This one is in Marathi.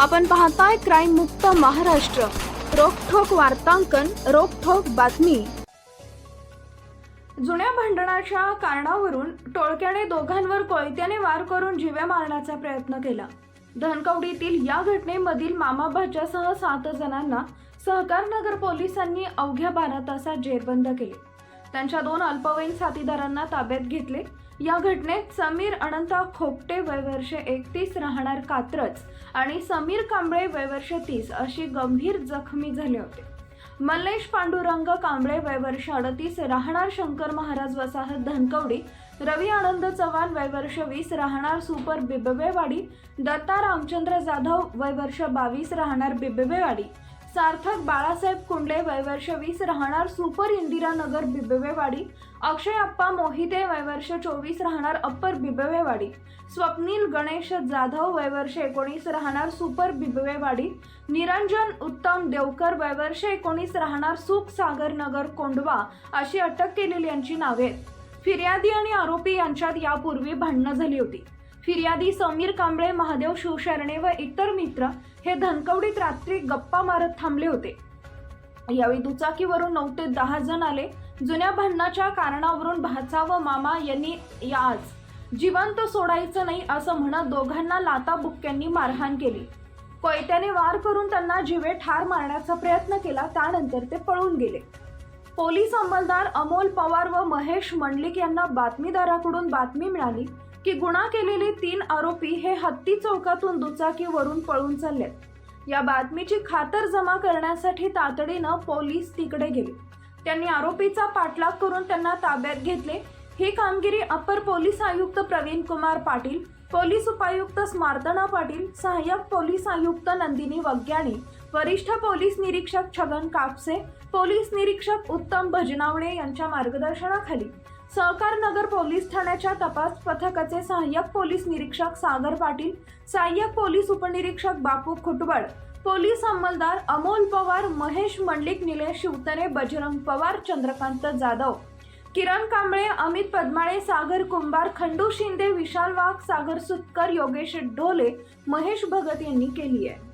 आपण पाहताय क्राईम मुक्त महाराष्ट्र. रोखोक वार्तांकन रोखोक बातमी. जुन्या भांडणाच्या कारणावरून टोळक्याने दोघांवर कोयत्याने वार करून जीवे मारण्याचा प्रयत्न केला. धनकवडीतील या घटनेमधील मामा भाच्यासह सात जणांना सहकारनगर पोलिसांनी अवघ्या बारा तासात जेरबंद केले. त्यांच्या दोन अल्पवयीन साथीदारांना ताब्यात घेतले. या घटनेत समीर अनंता खोपटे वयवर्ष एकतीस राहणार कात्रज आणि समीर कांबळे वयवर्ष तीस अशी गंभीर जखमी झाले होते. मल्लेश पांडुरंग कांबळे वयवर्ष अडतीस राहणार शंकर महाराज वसाहत धनकवडी रवी आनंद चव्हाण वयवर्ष वीस राहणार सुपर बिबवेवाडी दत्ता रामचंद्र जाधव वयवर्ष बावीस राहणार बिबवेवाडी सार्थक बाळासाहेब कुंडले वयवर्ष वीस राहणार सुपर इंदिरानगर बिबवेवाडी. अक्षय अप्पा मोहिते वयवर्ष चोवीस राहणार अप्पर बिबवेवाडी. स्वप्नील गणेश जाधव वयवर्ष एकोणीस राहणार सुपर बिबवेवाडी. निरंजन उत्तम देवकर वयवर्ष एकोणीस राहणार सुख सागर नगर कोंडवा अशी अटक केलेली यांची नावे फिर्यादी आणि आरोपी यांच्यात यापूर्वी भांडणं झाली होती. फिर्यादी समीर कांबळे महादेव शिवशरणे व इतर मित्र हे धनकवडीत रात्री गप्पा मारत थांबले होते. यावेळी दुचाकीवरून नऊ ते दहा जण आले. जुन्या भांडणाच्या कारणावरून भाचा व मामा यांनी या आज जिवंत सोडायचं नाही असं म्हणत दोघांना लाता बुक्क्यांनी मारहाण केली. कोयत्याने वार करून त्यांना जिवे ठार मारण्याचा प्रयत्न केला त्यानंतर ते पळून गेले. पोलीस अंमलदार अमोल पवार व महेश मंडलिक यांना बातमीदाराकडून बातमी मिळाली. की गुन्हा केलेले तीन आरोपी हे हत्ती चौकातून दुचाकीवरून पळून चाललेत. या बातमीची खातर जमा करण्यासाठी तातडीनं पोलीस तिकडे गेले. त्यांनी आरोपीचा पाठलाग करून त्यांना ताब्यात घेतले. ही कामगिरी अप्पर पोलीस आयुक्त प्रवीण कुमार पाटील पोलीस उपायुक्त स्मार्दना पाटील सहाय्यक पोलीस आयुक्त नंदिनी वग्याणी वरिष्ठ पोलीस निरीक्षक छगन कापसे पोलीस निरीक्षक उत्तम भजनावणे यांच्या मार्गदर्शनाखाली सहकार नगर पोलीस ठाण्याच्या तपास पथकाचे सहाय्यक पोलीस निरीक्षक सागर पाटील सहाय्यक पोलीस उपनिरीक्षक बापू खुटबळ पोलीस अंमलदार अमोल पवार महेश मंडलिक निलेश शिवतरे बजरंग पवार चंद्रकांत जाधव किरण कांबळे अमित पद्माळे सागर कुंभार खंडू शिंदे विशाल वाघ सागर सुतकर योगेश ढोले महेश भगत यांनी केली आहे.